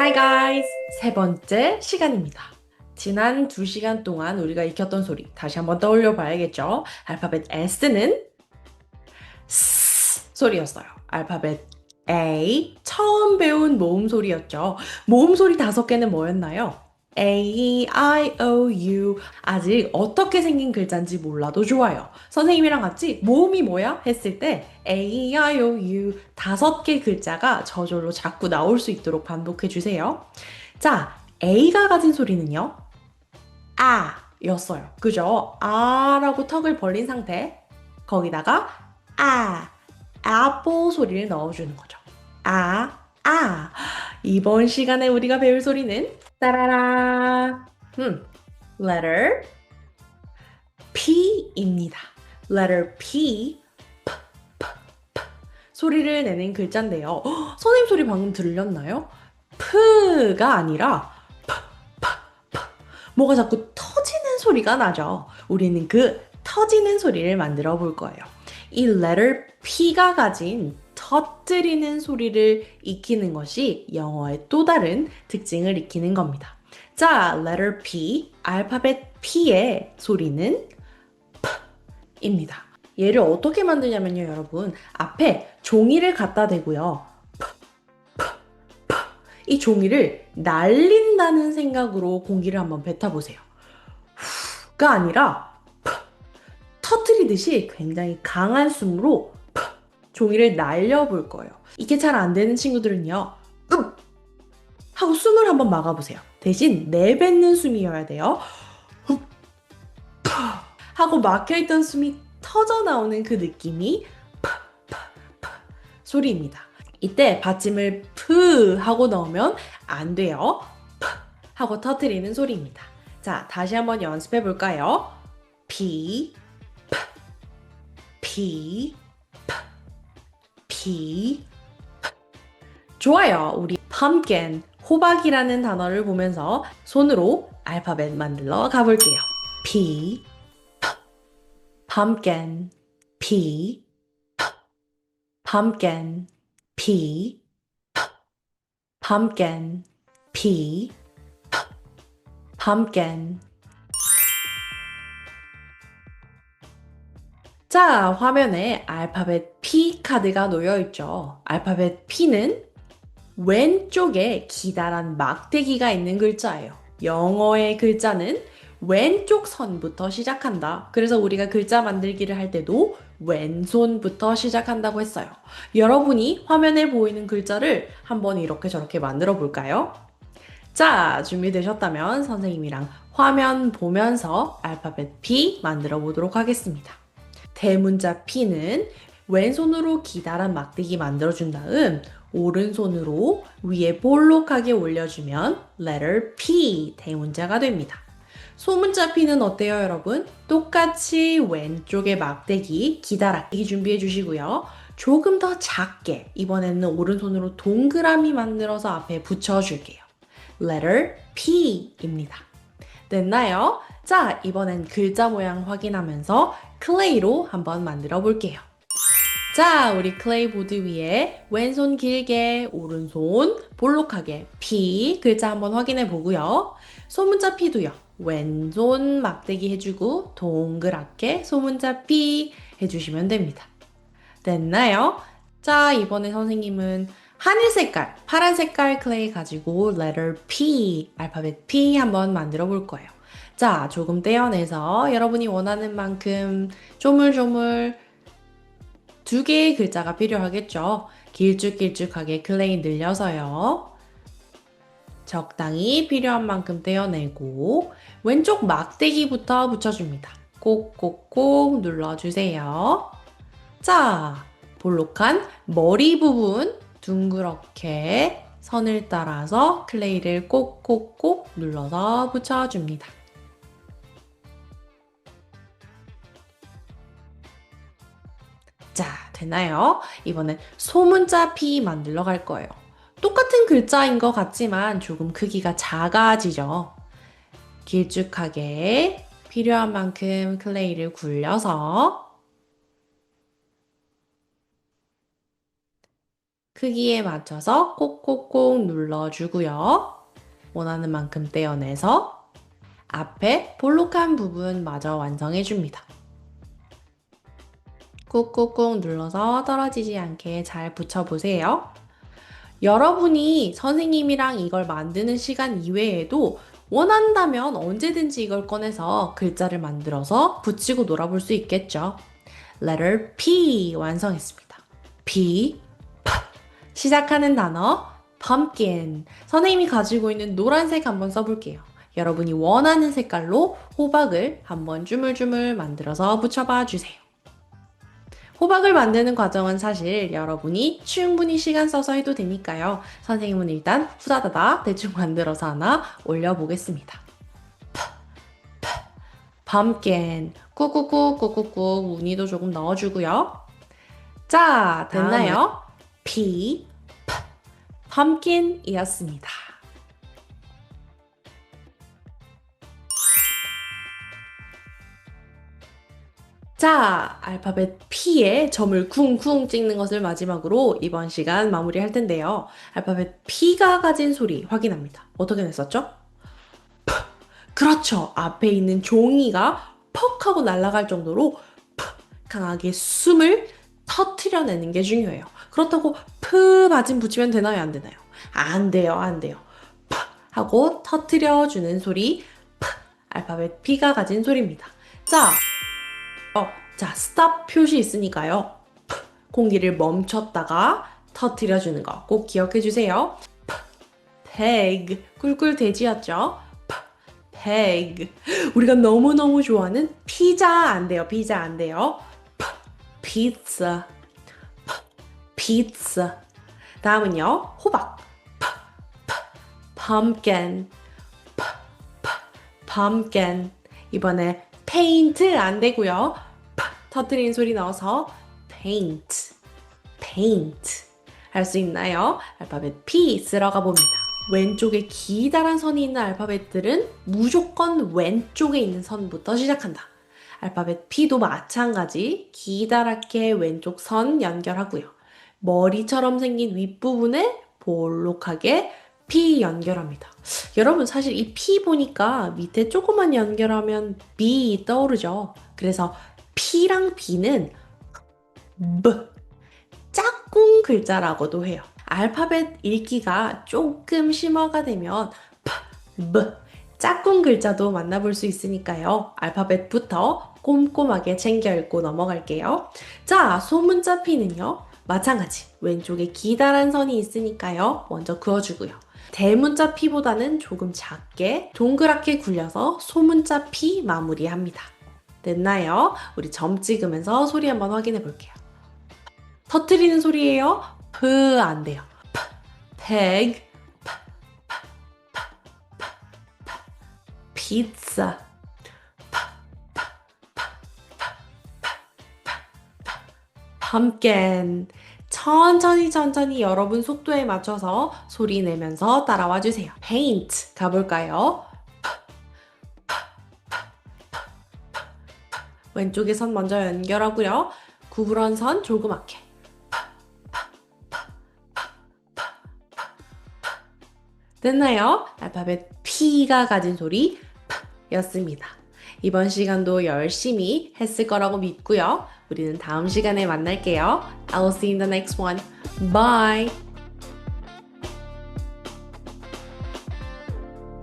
Hi guys! 세 번째 시간입니다. 지난 두 시간 동안 우리가 익혔던 소리 다시 한번 떠올려 봐야겠죠? 알파벳 S는 S 소리였어요. 알파벳 A 처음 배운 모음 소리였죠. 모음 소리 다섯 개는 뭐였나요? A, I, O, U 아직 어떻게 생긴 글자인지 몰라도 좋아요. 선생님이랑 같이 모음이 뭐야? 했을 때 A, I, O, U 다섯 개 글자가 저절로 자꾸 나올 수 있도록 반복해 주세요. 자, A가 가진 소리는요. 아 였어요. 그죠? 아 라고 턱을 벌린 상태. 거기다가 아, apple 소리를 넣어주는 거죠. 아, 아. 이번 시간에 우리가 배울 소리는 따라라. 음, letter P입니다. letter P. P, P, P. 소리를 내는 글자인데요. 헉, 선생님 소리 방금 들렸나요? 프가 아니라 P, P, P. 뭐가 자꾸 터지는 소리가 나죠. 우리는 그 터지는 소리를 만들어 볼 거예요. 이 letter P가 가진 터뜨리는 소리를 익히는 것이 영어의 또 다른 특징을 익히는 겁니다. 자, letter P, 알파벳 P의 소리는 P입니다. 얘를 어떻게 만드냐면요, 여러분. 앞에 종이를 갖다 대고요. 이 종이를 날린다는 생각으로 공기를 한번 뱉어보세요. 가 아니라 터트리듯이 굉장히 강한 숨으로 종이를 날려볼 거예요. 이게 잘 안 되는 친구들은요. 음! 하고 숨을 한번 막아보세요. 대신 내뱉는 숨이어야 돼요. 하고 막혀있던 숨이 터져 나오는 그 느낌이 소리입니다. 이때 받침을 푸 하고 넣으면 안 돼요. 푸 하고 터트리는 소리입니다. 자, 다시 한번 연습해 볼까요? P, P, P, P. 좋아요. 우리 pumpkin, 호박이라는 단어를 보면서 손으로 알파벳 만들러 가볼게요. P, P, pumpkin, P, P, pumpkin, P, P, pumpkin, P, P, pumpkin. 자, 화면에 알파벳 P 카드가 놓여 있죠. 알파벳 P는 왼쪽에 기다란 막대기가 있는 글자예요. 영어의 글자는 왼쪽 선부터 시작한다. 그래서 우리가 글자 만들기를 할 때도 왼손부터 시작한다고 했어요. 여러분이 화면에 보이는 글자를 한번 이렇게 저렇게 만들어 볼까요? 자, 준비되셨다면 선생님이랑 화면 보면서 알파벳 P 만들어 보도록 하겠습니다. 대문자 P는 왼손으로 기다란 막대기 만들어준 다음 오른손으로 위에 볼록하게 올려주면 letter P 대문자가 됩니다. 소문자 P는 어때요, 여러분? 똑같이 왼쪽에 막대기 기다랗게 준비해 주시고요. 조금 더 작게 이번에는 오른손으로 동그라미 만들어서 앞에 붙여줄게요. letter P입니다. 됐나요? 자, 이번엔 글자 모양 확인하면서 클레이로 한번 만들어 볼게요. 자, 우리 클레이 보드 위에 왼손 길게, 오른손 볼록하게 P 글자 한번 확인해 보고요. 소문자 P도요. 왼손 막대기 해주고 동그랗게 소문자 P 해주시면 됩니다. 됐나요? 자, 이번에 선생님은 하늘 색깔, 파란 색깔 클레이 가지고 letter P, 알파벳 P 한번 만들어 볼 거예요. 자, 조금 떼어내서 여러분이 원하는 만큼 조물조물 두 개의 글자가 필요하겠죠. 길쭉길쭉하게 클레이 늘려서요. 적당히 필요한 만큼 떼어내고 왼쪽 막대기부터 붙여줍니다. 꼭꼭꼭 눌러주세요. 자, 볼록한 머리 부분 둥그렇게 선을 따라서 클레이를 꼭꼭꼭 눌러서 붙여줍니다. 자, 됐나요? 이번엔 소문자 P 만들러 갈 거예요. 똑같은 글자인 것 같지만 조금 크기가 작아지죠. 길쭉하게 필요한 만큼 클레이를 굴려서 크기에 맞춰서 꼭꼭꼭 눌러주고요. 원하는 만큼 떼어내서 앞에 볼록한 부분 마저 완성해줍니다. 꾹꾹꾹 눌러서 떨어지지 않게 잘 붙여보세요. 여러분이 선생님이랑 이걸 만드는 시간 이외에도 원한다면 언제든지 이걸 꺼내서 글자를 만들어서 붙이고 놀아볼 수 있겠죠. letter P 완성했습니다. P, P. 시작하는 단어 pumpkin. 선생님이 가지고 있는 노란색 한번 써볼게요. 여러분이 원하는 색깔로 호박을 한번 주물주물 만들어서 붙여봐 주세요. 호박을 만드는 과정은 사실 여러분이 충분히 시간 써서 해도 되니까요. 선생님은 일단 후다다다 대충 만들어서 하나 올려보겠습니다. 밤깬 꾹꾹꾹 꾹꾹꾹 무늬도 조금 넣어주고요. 자, 됐나요? P, pumpkin이었습니다. 자, 알파벳 P에 점을 쿵쿵 찍는 것을 마지막으로 이번 시간 마무리할 텐데요. 알파벳 P가 가진 소리 확인합니다. 어떻게 냈었죠? 푸. 그렇죠. 앞에 있는 종이가 퍽 하고 날아갈 정도로 푸. 강하게 숨을 터트려내는 게 중요해요. 그렇다고 푸 맞은 붙이면 되나요? 안 되나요? 안 돼요. 안 돼요. 푸 하고 터트려주는 소리 푸. 알파벳 P가 가진 소리입니다. 자, 어, 자, 스탑 표시 있으니까요. 공기를 멈췄다가 터트려주는 거 꼭 기억해 주세요. peg, 꿀꿀 돼지였죠? peg. 우리가 너무너무 좋아하는 피자 안 돼요. 피자 안 돼요. pizza, pizza. 다음은요, 호박. pumpkin, pumpkin. 이번에 페인트 안 되고요. 터트린 소리 넣어서 paint, paint 할 수 있나요? 알파벳 P 쓸어가 봅니다. 왼쪽에 기다란 선이 있는 알파벳들은 무조건 왼쪽에 있는 선부터 시작한다. 알파벳 P도 마찬가지 기다랗게 왼쪽 선 연결하고요. 머리처럼 생긴 윗부분에 볼록하게 P 연결합니다. 여러분 사실 이 P 보니까 밑에 조금만 연결하면 B 떠오르죠. 그래서 P랑 B는 B 짝꿍 글자라고도 해요. 알파벳 읽기가 조금 심화가 되면 P, B 짝꿍 글자도 만나볼 수 있으니까요. 알파벳부터 꼼꼼하게 챙겨 읽고 넘어갈게요. 자, 소문자 P는요. 마찬가지 왼쪽에 기다란 선이 있으니까요. 먼저 그어주고요. 대문자 P보다는 조금 작게 동그랗게 굴려서 소문자 P 마무리합니다. 됐나요? 우리 점 찍으면서 소리 한번 확인해 볼게요. 터트리는 소리예요. 프안 돼요. 팩, 피자, pumpkin. 천천히 천천히 여러분 속도에 맞춰서 소리 내면서 따라와 주세요. paint 가볼까요? 왼쪽에 선 먼저 연결하고요. 구부런 선 조그맣게. 됐나요? 알파벳 P가 가진 소리 였습니다. 이번 시간도 열심히 했을 거라고 믿고요. 우리는 다음 시간에 만날게요. I will see you in the next one. Bye!